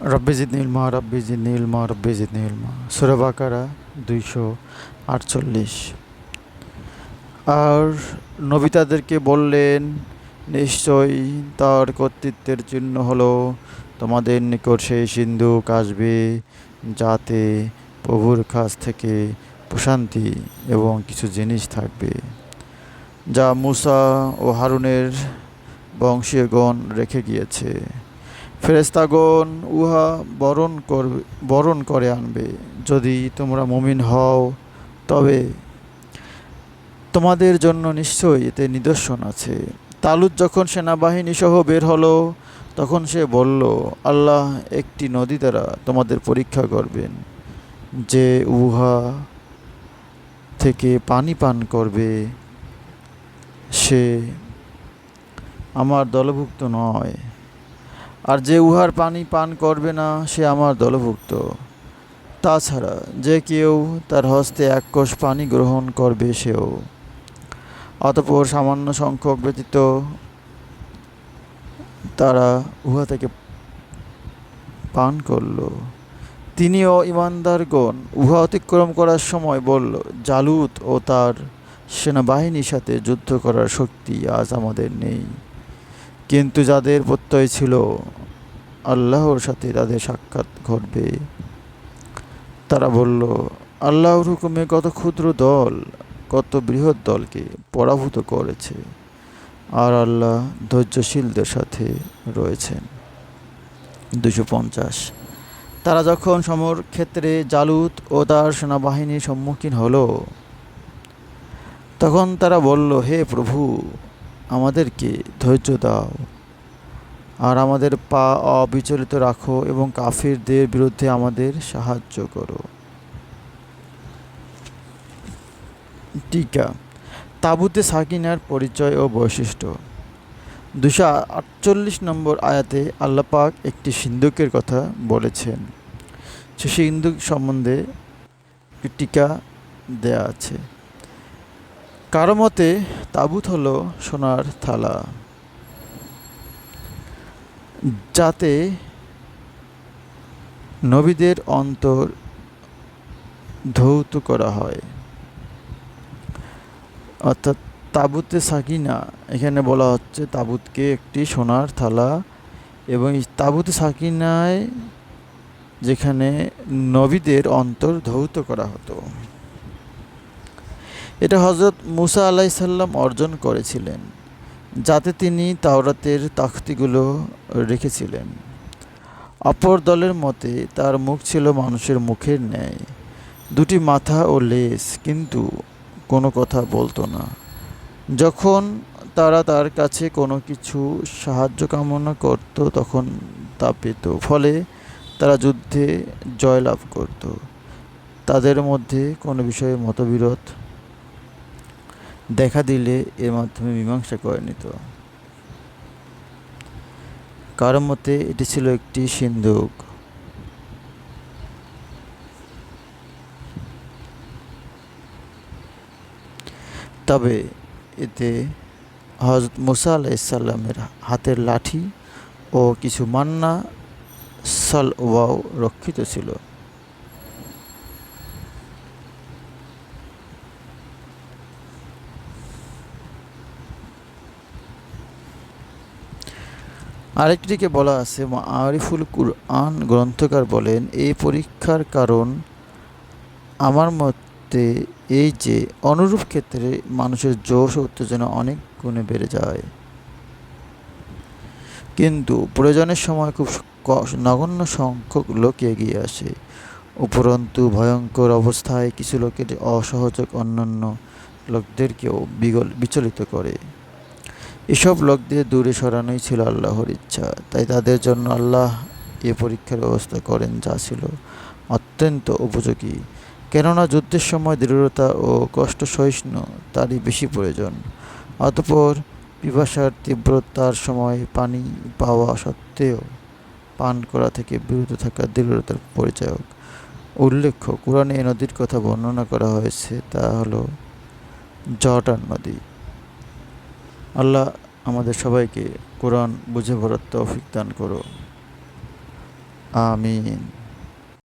রব্বি জিদনি ইলমা, রব্বি জিদনি ইলমা, রব্বি জিদনি ইলমা। সুরা বাকারা দুইশো আটচল্লিশ। আর নবী তাদেরকে বললেন, নিশ্চয়ই তার কর্তৃত্বের চিহ্ন হলো তোমাদের নিকট সেই সিন্ধুক আসবে যাতে প্রভুর কাছ থেকে প্রশান্তি এবং কিছু জিনিস থাকবে, যা মুসা ও হারুনের বংশীয়গণ রেখে গিয়েছে। ফেরেস্তাগণ উহা বরণ করবে, বরণ করে আনবে। যদি তোমরা মুমিন হও, তবে তোমাদের জন্য নিশ্চয়ই এতে নিদর্শন আছে। তালুত যখন সেনাবাহিনী সহ বের হলো, তখন সে বলল, আল্লাহ একটি নদী দ্বারা তোমাদের পরীক্ষা করবেন, যে উহা থেকে পানি পান করবে। সে আমার দলভুক্ত নয়। আর যে উহার পানি পান করবে না, সে আমার দলভুক্ত। তাছাড়া যে কেউ তার হস্তে এক কোষ পানি গ্রহণ করবে সেও। অতপর সামান্য সংখ্যক ব্যতীত তারা উহা থেকে পান করল। তিনিও ইমানদারগণ উহা অতিক্রম করার সময় বলল, জালুত ও তার সেনাবাহিনীর সাথে যুদ্ধ করার শক্তি আজ আমাদের নেই। কিন্তু যাদের প্রত্যয় ছিল, আল্লাহর সাথে তাদের সাক্ষাৎ ঘটবে। তারা বলল, আল্লাহর হুকুমে কত ক্ষুদ্র দল, কত বৃহৎ দলকে পরাভূত করেছে, আর আল্লাহ ধৈর্যশীলদের সাথে রয়েছেন। দুশো পঞ্চাশ। তারা যখন সমর ক্ষেত্রে জালুত ও তার সেনাবাহিনীর সম্মুখীন হলো, তখন তারা বলল, হে প্রভু আমাদেরকে ধৈর্য দাও। আর আমাদের পা অবিচলিত রাখো এবং কাফিরদের বিরুদ্ধে আমাদের সাহায্য করো। টিকা। তাবুতে সাকিনার পরিচয় ও বৈশিষ্ট্য। দুশো আটচল্লিশ নম্বর আয়াতে আল্লাপাক একটি সিন্ধুকের কথা বলেছেন। সে সিন্ধুক সম্বন্ধে টিকা দেয়া আছে। কারও মতে তাবুত হলো সোনার থালা। যাতে নবীদের অন্তর ধৌত করা হয়। অর্থাৎ তাবুতে সাকিনা, এখানে বলা হচ্ছে তাবুতকে একটি সোনার থালা এবং তাবুতে সাকিনায় যেখানে নবীদের অন্তর ধৌত করা হতো। এটা হজরত মুসা আলাইসাল্লাম অর্জন করেছিলেন, যাতে তিনি তাওরাতের তাখতিগুলো রেখেছিলেন। অপর দলের মতে তার মুখ ছিল মানুষের মুখের ন্যায়, দুটি মাথা ও লেস কিন্তু কোনো কথা বলতো না। যখন তারা তার কাছে কোনো কিছু সাহায্য কামনা করত, তখন তা পেত। ফলে তারা যুদ্ধে জয়লাভ করত। তাদের মধ্যে কোনো বিষয়ে মতবিরোধ দেখা দিলে এর মাধ্যমে মীমাংসা করে নিত। কারও মতে, এটি ছিল একটি সিন্ধুক। তবে এতে হজরত মুসা আলাইসাল্লামের হাতের লাঠি ও কিছু মান্না সাল ওয়াও রক্ষিত ছিল। আরেকটিকে বলা আছে আরিফুল কুরআন গ্রন্থকার বলেন এই পরীক্ষার কারণ আমার মতে এই যে, অনুরূপ ক্ষেত্রে মানুষের জোশ উত্তেজনা অনেক গুণে বেড়ে যায়। কিন্তু প্রয়োজনের সময় খুব নগণ্য সংখ্যক লোক এগিয়ে আসে। উপরন্তু ভয়ঙ্কর অবস্থায় কিছু লোকের অসহযোগ অন্যান্য লোকদেরকেও বিগল, বিচলিত করে। এসব লোকদের দূরে সরানোই ছিল আল্লাহর ইচ্ছা। তাই তাদের জন্য আল্লাহ এ পরীক্ষার ব্যবস্থা করেন, যা ছিল অত্যন্ত উপযোগী। কেননা যুদ্ধের সময় দৃঢ়তা ও কষ্ট সহিষ্ণু, তারই বেশি প্রয়োজন। অতপর পিপাসার তীব্রতার সময় পানি পাওয়া সত্ত্বেও পান করা থেকে বিরত থাকা দৃঢ়তার পরিচায়ক। উল্লেখ্য, কোরআনে এ নদীর কথা বর্ণনা করা হয়েছে, তা হলো জর্ডান নদী। আল্লাহ আমাদের সবাইকে কোরআন বুঝে ভরার তৌফিক দান করো আমিন।